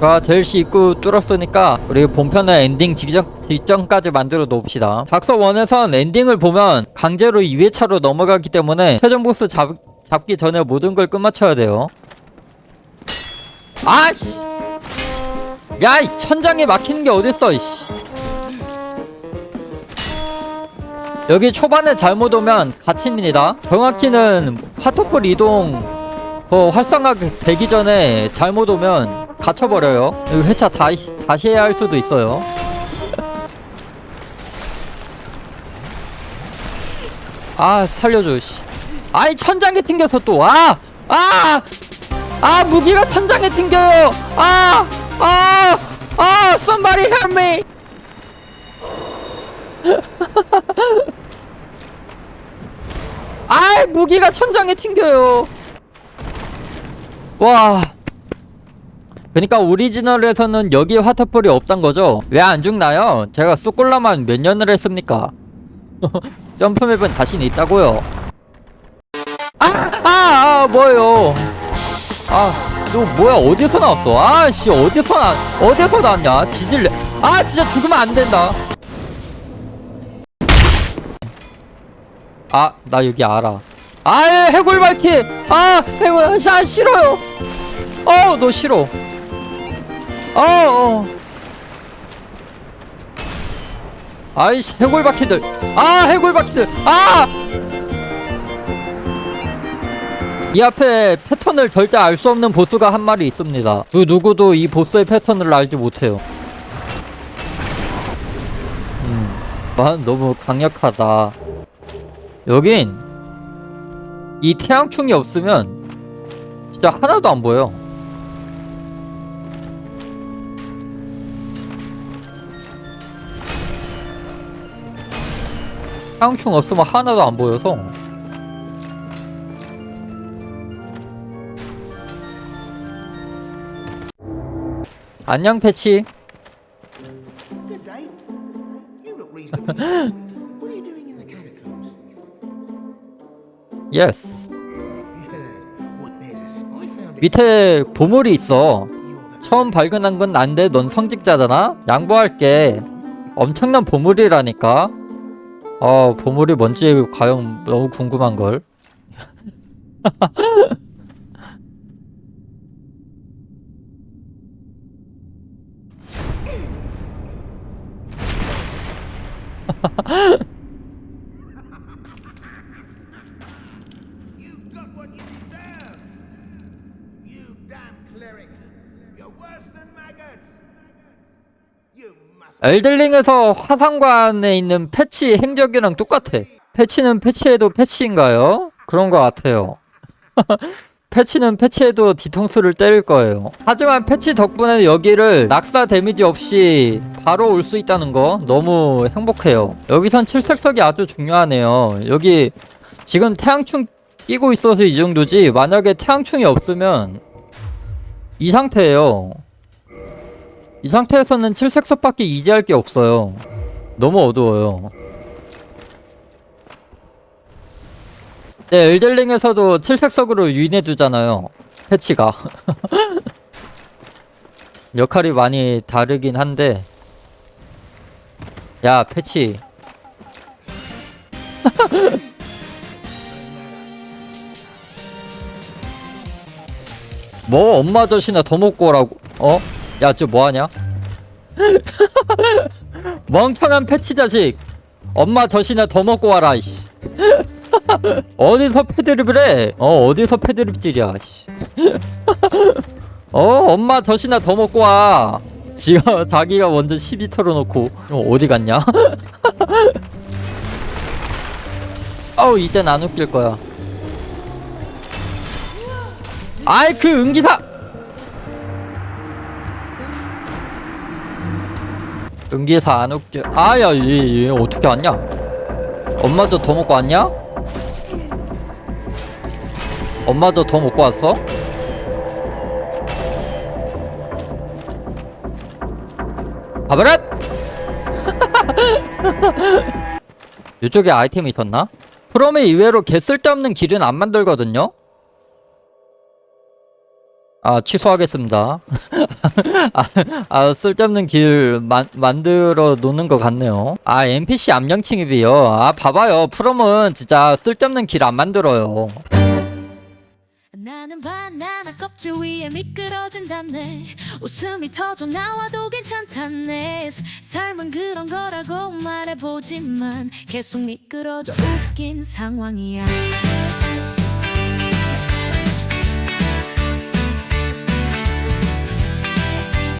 자, 젤시 입구 뚫었으니까 우리 본편의 엔딩 직전, 직전까지 만들어 놓읍시다. 닥서 1에선 엔딩을 보면 강제로 2회차로 넘어가기 때문에 최종 보스 잡, 잡기 전에 모든 걸 끝마쳐야 돼요. 아씨! 야, 이 천장에 막히는 게 어딨어, 이씨. 여기 초반에 잘못 오면 갇힙니다. 정확히는 화토풀 이동 그 활성화 되기 전에 잘못 오면 갇혀버려요. 회차 다, 다시 해야 할 수도 있어요. 아 살려줘 씨. 아이 천장에 튕겨서 또 아! 아! 아 무기가 천장에 튕겨요 아! 아! 아! Somebody help me! 아 무기가 천장에 튕겨요 와 그러니까 오리지널에서는 여기에 화터폴이 없단 거죠 왜 안 죽나요? 제가 쏘콜라만 몇 년을 했습니까 점프맵은 자신이 있다고요 아! 아! 아 뭐예요 아 너 뭐야 어디서 나왔어 아 씨 어디서 나 어디서 나왔냐 지질래 아 진짜 죽으면 안 된다 아, 나 여기 알아. 아, 해골 발키! 아, 해골, 아, 싫어요! 어, 너 싫어. 어, 어. 아이씨, 해골 바퀴들. 아, 해골 바퀴들. 아! 이 앞에 패턴을 절대 알 수 없는 보스가 한 마리 있습니다. 그 누구도 이 보스의 패턴을 알지 못해요. 음, 와, 너무 강력하다. 여긴 이 태양충이 없으면 진짜 하나도 안 보여. 태양충 없으면 하나도 안 보여서 안녕 패치? 예스. 밑에 보물이 있어. 처음 발견한 건 난데 넌 성직자잖아? 양보할게. 엄청난 보물이라니까. 어, 보물이 뭔지 과연 너무 than maggots. 엘들링에서 화상관에 있는 패치 행적이랑 똑같아. 패치는 패치해도 패치인가요? 그런 것 같아요. 패치는 패치해도 뒤통수를 때릴 거예요. 하지만 패치 덕분에 여기를 낙사 데미지 없이 바로 올 수 있다는 거 너무 행복해요. 여기선 칠색석이 아주 중요하네요. 여기 지금 태양충 끼고 있어서 이 정도지 만약에 태양충이 없으면 이 상태예요. 이 상태에서는 칠색석밖에 이지할 게 없어요. 너무 어두워요. 네, 엘델링에서도 칠색석으로 유인해두잖아요. 패치가. 역할이 많이 다르긴 한데. 야, 패치. 뭐 엄마 젖이나 더 먹고 오라고 어? 야 저 뭐하냐? 멍청한 패치 자식 엄마 젖이나 더 먹고 와라 이씨 어디서 패드립을 해? 어 어디서 패드립질이야 씨. 어 엄마 젖이나 더 먹고 와 지가 자기가 먼저 시비 털어놓고 어, 어디 갔냐? 어우 이젠 안 웃길 거야 아이 그 은기사 은기사 안 웃겨. 아야 얘, 얘 어떻게 왔냐? 엄마 저 더 먹고 왔냐? 엄마 저 더 먹고 왔어? 가버렛! 이쪽에 아이템이 있었나? 프롬에 이외로 개 쓸데없는 길은 안 만들거든요 아 취소하겠습니다. 아, 아 쓸데없는 길 만, 만들어 놓는 것 같네요. 아 NPC 암령 침입이요. 아 봐봐요. 프롬은 진짜 쓸데없는 길 안 만들어요. 나는 바나나 껍질 위에 미끄러진다네 웃음이 터져 나와도 괜찮다네 삶은 그런 거라고 말해보지만 계속 미끄러져 웃긴 상황이야